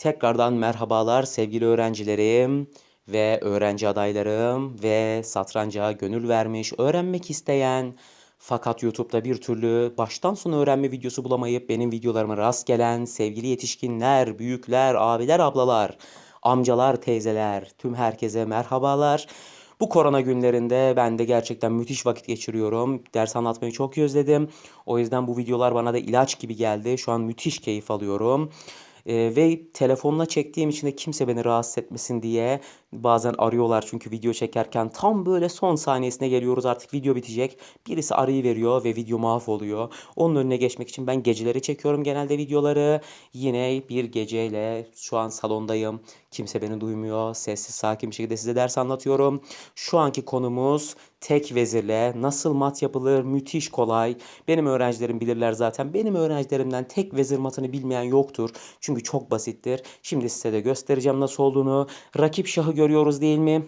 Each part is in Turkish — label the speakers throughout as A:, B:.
A: Tekrardan merhabalar sevgili öğrencilerim ve öğrenci adaylarım ve satranca gönül vermiş, öğrenmek isteyen fakat YouTube'da bir türlü baştan sona öğrenme videosu bulamayıp benim videolarıma rast gelen sevgili yetişkinler, büyükler, abiler, ablalar, amcalar, teyzeler, tüm herkese merhabalar. Bu korona günlerinde ben de gerçekten müthiş vakit geçiriyorum. Ders anlatmayı çok özledim. O yüzden bu videolar bana da ilaç gibi geldi. Şu an müthiş keyif alıyorum. Ve telefonla çektiğim için de kimse beni rahatsız etmesin diye bazen arıyorlar çünkü video çekerken tam böyle son saniyesine geliyoruz artık video bitecek. Birisi arayı veriyor ve video mahvoluyor. Onun önüne geçmek için ben geceleri çekiyorum genelde videoları. Yine bir geceyle şu an salondayım. Kimse beni duymuyor. Sessiz sakin bir şekilde size ders anlatıyorum. Şu anki konumuz tek vezirle nasıl mat yapılır müthiş kolay. Benim öğrencilerim bilirler zaten. Benim öğrencilerimden tek vezir matını bilmeyen yoktur. Çünkü çok basittir. Şimdi size de göstereceğim nasıl olduğunu. Rakip şahı görüyoruz değil mi?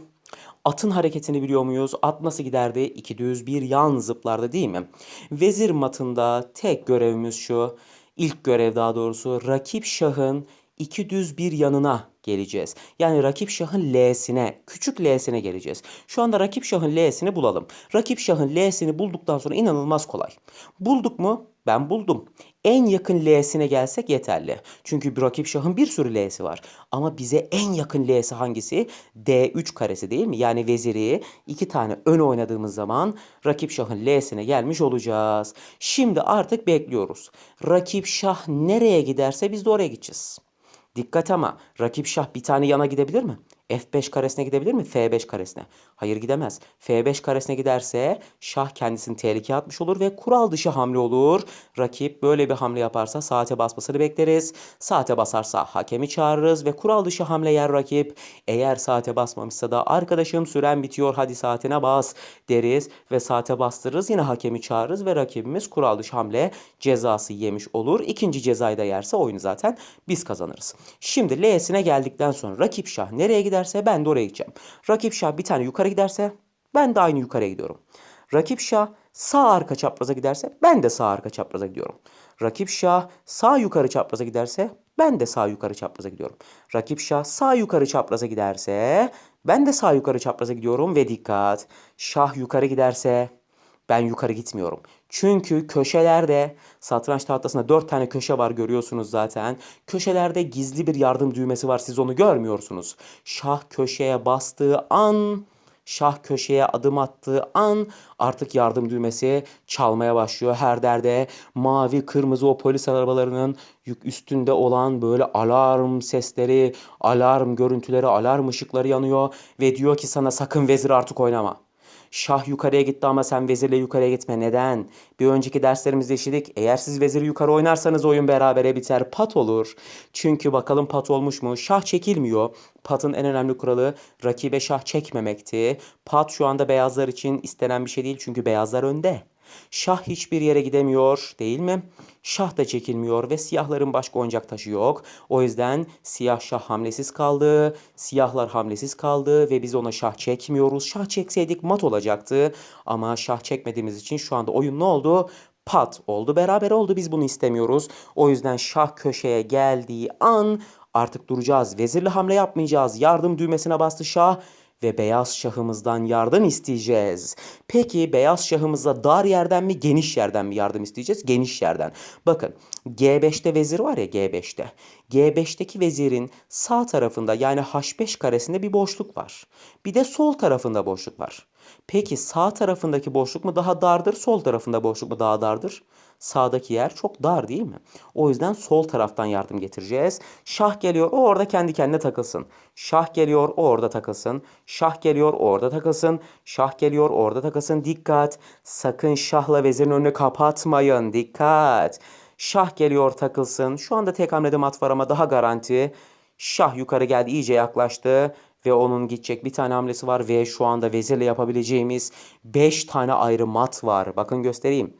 A: Atın hareketini biliyor muyuz? At nasıl giderdi? İki düz bir yan zıplardı değil mi? Vezir matında tek görevimiz şu. İlk görev daha doğrusu rakip şahın iki düz bir yanına geleceğiz. Yani rakip şahın L'sine, küçük L'sine geleceğiz. Şu anda rakip şahın L'sini bulalım. Rakip şahın L'sini bulduktan sonra inanılmaz kolay. Bulduk mu? Ben buldum. En yakın L'sine gelsek yeterli. Çünkü bir rakip şahın bir sürü L'si var. Ama bize en yakın L'si hangisi? D3 karesi değil mi? Yani veziri iki tane ön oynadığımız zaman rakip şahın L'sine gelmiş olacağız. Şimdi artık bekliyoruz. Rakip şah nereye giderse biz de oraya gideceğiz. Dikkat ama rakip şah bir tane yana gidebilir mi? F5 karesine gidebilir mi? F5 karesine. Hayır gidemez. F5 karesine giderse şah kendisini tehlikeye atmış olur ve kural dışı hamle olur. Rakip böyle bir hamle yaparsa saate basmasını bekleriz. Saate basarsa hakemi çağırırız ve kural dışı hamle yer rakip. Eğer saate basmamışsa da arkadaşım süren bitiyor hadi saatine bas deriz ve saate bastırırız. Yine hakemi çağırırız ve rakibimiz kural dışı hamle cezası yemiş olur. İkinci cezayı da yerse oyunu zaten biz kazanırız. Şimdi L'sine geldikten sonra rakip şah nereye giderse ben de oraya gideceğim. Rakip şah bir tane yukarı giderse ben de aynı yukarıya gidiyorum. Rakip şah sağ arka çapraza giderse ben de sağ arka çapraza gidiyorum. Rakip şah sağ yukarı çapraza giderse ben de sağ yukarı çapraza gidiyorum. Rakip şah sağ yukarı çapraza giderse ben de sağ yukarı çapraza gidiyorum ve dikkat. Şah yukarı giderse ben yukarı gitmiyorum. Çünkü köşelerde satranç tahtasında 4 tane köşe var görüyorsunuz zaten. Köşelerde gizli bir yardım düğmesi var siz onu görmüyorsunuz. Şah köşeye bastığı an Şah köşeye adım attığı an artık yardım düğmesi çalmaya başlıyor. Her derde mavi kırmızı o polis arabalarının üstünde olan böyle alarm sesleri, alarm görüntüleri, alarm ışıkları yanıyor ve diyor ki sana sakın vezir artık oynama. Şah yukarıya gitti ama sen vezirle yukarıya gitme. Neden? Bir önceki derslerimizde işledik. Eğer siz veziri yukarı oynarsanız oyun berabere biter. Pat olur. Çünkü bakalım pat olmuş mu? Şah çekilmiyor. Patın en önemli kuralı rakibe şah çekmemekti. Pat şu anda beyazlar için istenen bir şey değil çünkü beyazlar önde. Şah hiçbir yere gidemiyor değil mi? Şah da çekilmiyor ve siyahların başka oyuncak taşı yok. O yüzden siyah şah hamlesiz kaldı. Siyahlar hamlesiz kaldı ve biz ona şah çekmiyoruz. Şah çekseydik mat olacaktı. Ama şah çekmediğimiz için şu anda oyun ne oldu? Pat oldu. Beraber oldu. Biz bunu istemiyoruz. O yüzden şah köşeye geldiği an artık duracağız. Vezirli hamle yapmayacağız. Yardım düğmesine bastı şah ve beyaz şahımızdan yardım isteyeceğiz. Peki beyaz şahımıza dar yerden mi geniş yerden mi yardım isteyeceğiz? Geniş yerden. Bakın G5'te vezir var ya G5'te. G5'teki vezirin sağ tarafında yani H5 karesinde bir boşluk var. Bir de sol tarafında boşluk var. Peki sağ tarafındaki boşluk mu daha dardır, sol tarafında boşluk mu daha dardır? Sağdaki yer çok dar değil mi? O yüzden sol taraftan yardım getireceğiz. Şah geliyor, o orada kendi kendine takılsın. Şah geliyor, o orada takılsın. Şah geliyor, orada takılsın. Şah geliyor, orada takılsın. Dikkat! Sakın şahla vezirin önünü kapatmayın. Dikkat! Şah geliyor takılsın. Şu anda tek hamlede mat var ama daha garanti. Şah yukarı geldi, iyice yaklaştı ve onun gidecek bir tane hamlesi var ve şu anda vezirle yapabileceğimiz 5 tane ayrı mat var. Bakın göstereyim.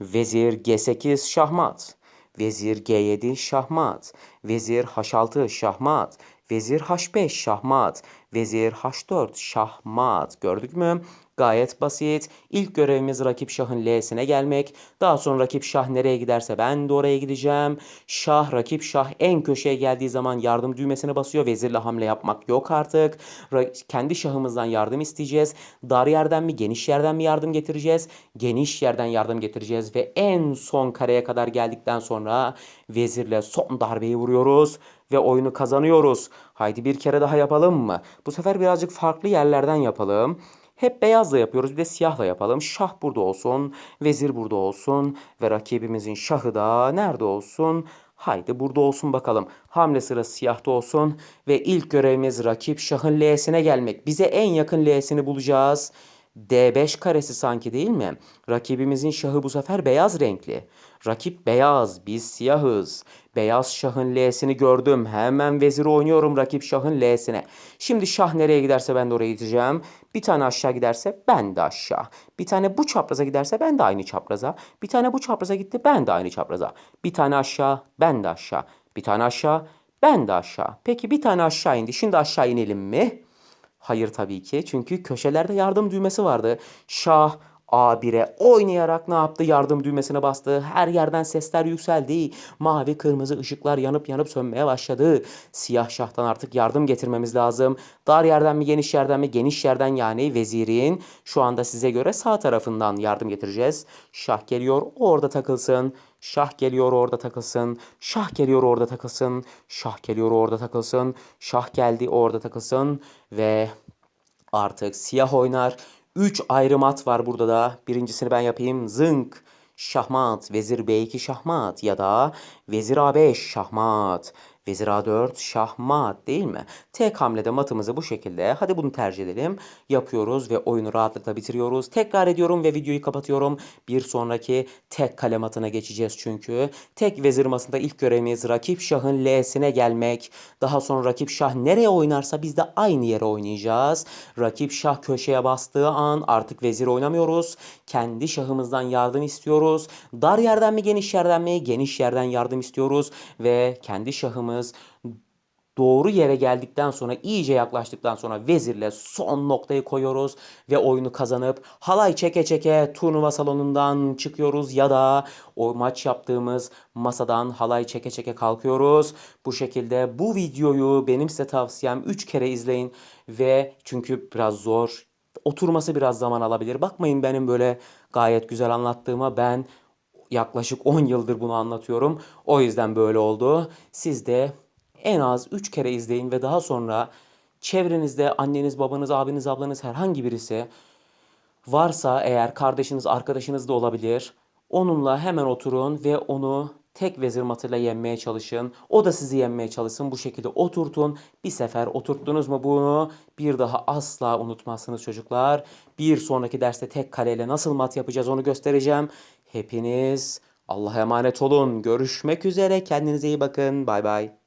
A: Vezir G8 şahmat. Vezir G7 şahmat. Vezir H6 şahmat. Vezir H5 şahmat. Vezir H4 şahmat. Gördük mü? Gayet basit. İlk görevimiz rakip şahın L'sine gelmek. Daha sonra rakip şah nereye giderse ben de oraya gideceğim. Şah, rakip şah en köşeye geldiği zaman yardım düğmesine basıyor. Vezirle hamle yapmak yok artık. Ra- kendi şahımızdan yardım isteyeceğiz. Dar yerden mi, geniş yerden mi yardım getireceğiz? Geniş yerden yardım getireceğiz ve en son kareye kadar geldikten sonra vezirle son darbeyi vuruyoruz ve oyunu kazanıyoruz. Haydi bir kere daha yapalım mı? Bu sefer birazcık farklı yerlerden yapalım. Hep beyazla yapıyoruz. Bir de siyahla yapalım. Şah burada olsun. Vezir burada olsun. Ve rakibimizin şahı da nerede olsun? Haydi burada olsun bakalım. Hamle sırası siyahta olsun. Ve ilk görevimiz rakip şahın L'sine gelmek. Bize en yakın L'sini bulacağız. D5 karesi sanki değil mi? Rakibimizin şahı bu sefer beyaz renkli. Rakip beyaz, biz siyahız. Beyaz şahın L'sini gördüm. Hemen veziri oynuyorum rakip şahın L'sine. Şimdi şah nereye giderse ben de oraya gideceğim. Bir tane aşağı giderse ben de aşağı. Bir tane bu çapraza giderse ben de aynı çapraza. Bir tane bu çapraza gitti ben de aynı çapraza. Bir tane aşağı ben de aşağı. Bir tane aşağı ben de aşağı. Peki bir tane aşağı indi. Şimdi aşağı inelim mi? Hayır tabii ki. Çünkü köşelerde yardım düğmesi vardı. Şah A1'e oynayarak ne yaptı? Yardım düğmesine bastı. Her yerden sesler yükseldi. Mavi kırmızı ışıklar yanıp yanıp sönmeye başladı. Siyah şahtan artık yardım getirmemiz lazım. Dar yerden mi geniş yerden mi? Geniş yerden yani vezirin şu anda size göre sağ tarafından yardım getireceğiz. Şah geliyor orada takılsın. Şah geliyor orada takılsın. Şah geliyor orada takılsın. Şah geliyor orada takılsın. Şah geldi orada takılsın. Ve artık siyah oynar. 3 ayrı mat var burada da. Birincisini ben yapayım. Zınk. Şahmat. Vezir B2 şahmat. Ya da Vezir A5 şahmat. Vezir A4 şahmat değil mi? Tek hamlede matımızı bu şekilde. Hadi bunu tercih edelim. Yapıyoruz ve oyunu rahatlıkla bitiriyoruz. Tekrar ediyorum ve videoyu kapatıyorum. Bir sonraki tek kale matına geçeceğiz çünkü. Tek vezir masında ilk görevimiz rakip şahın L'sine gelmek. Daha sonra rakip şah nereye oynarsa biz de aynı yere oynayacağız. Rakip şah köşeye bastığı an artık vezir oynamıyoruz. Kendi şahımızdan yardım istiyoruz. Dar yerden mi geniş yerden mi? Geniş yerden yardım istiyoruz ve kendi şahımız doğru yere geldikten sonra iyice yaklaştıktan sonra vezirle son noktayı koyuyoruz ve oyunu kazanıp halay çeke çeke turnuva salonundan çıkıyoruz ya da o maç yaptığımız masadan halay çeke çeke kalkıyoruz. Bu şekilde bu videoyu benim size tavsiyem 3 kere izleyin ve çünkü biraz zor oturması biraz zaman alabilir. Bakmayın benim böyle gayet güzel anlattığıma ben yaklaşık 10 yıldır bunu anlatıyorum. O yüzden böyle oldu. Siz de en az 3 kere izleyin ve daha sonra çevrenizde anneniz, babanız, abiniz, ablanız herhangi birisi varsa eğer kardeşiniz, arkadaşınız da olabilir. Onunla hemen oturun ve onu tek vezir matıyla yenmeye çalışın. O da sizi yenmeye çalışsın. Bu şekilde oturtun. Bir sefer oturttunuz mu bunu bir daha asla unutmazsınız çocuklar. Bir sonraki derste tek kaleyle nasıl mat yapacağız onu göstereceğim. Hepiniz Allah'a emanet olun. Görüşmek üzere. Kendinize iyi bakın. Bay bay.